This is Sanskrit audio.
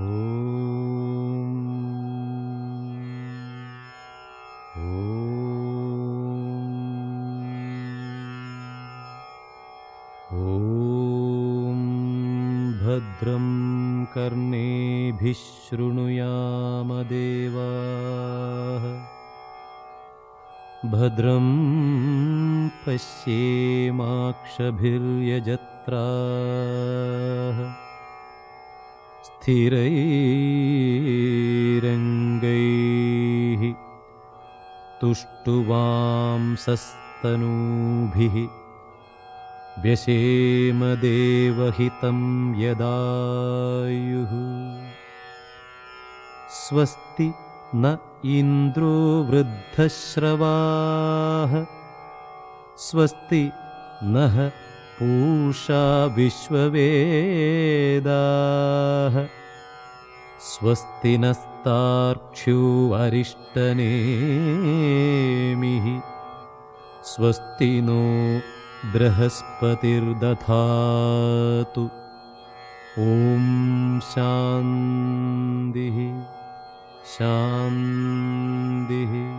ॐ भद्रं कर्णेभिः शृणुयामदेवाः भद्रं पश्येमाक्षभिर्यजत्राः स्थिरैरङ्गैः तुष्टुवांसस्तनूभिः व्यशेमदेवहितं यदायुः। स्वस्ति न इन्द्रो वृद्धश्रवाः स्वस्ति नः पूषा विश्ववेदाः। स्वस्ति नस्तार्क्ष्यो अरिष्टनेमिः। स्वस्ति नो बृहस्पतिर्दधातु। ॐ शान्तिः। शान्तिः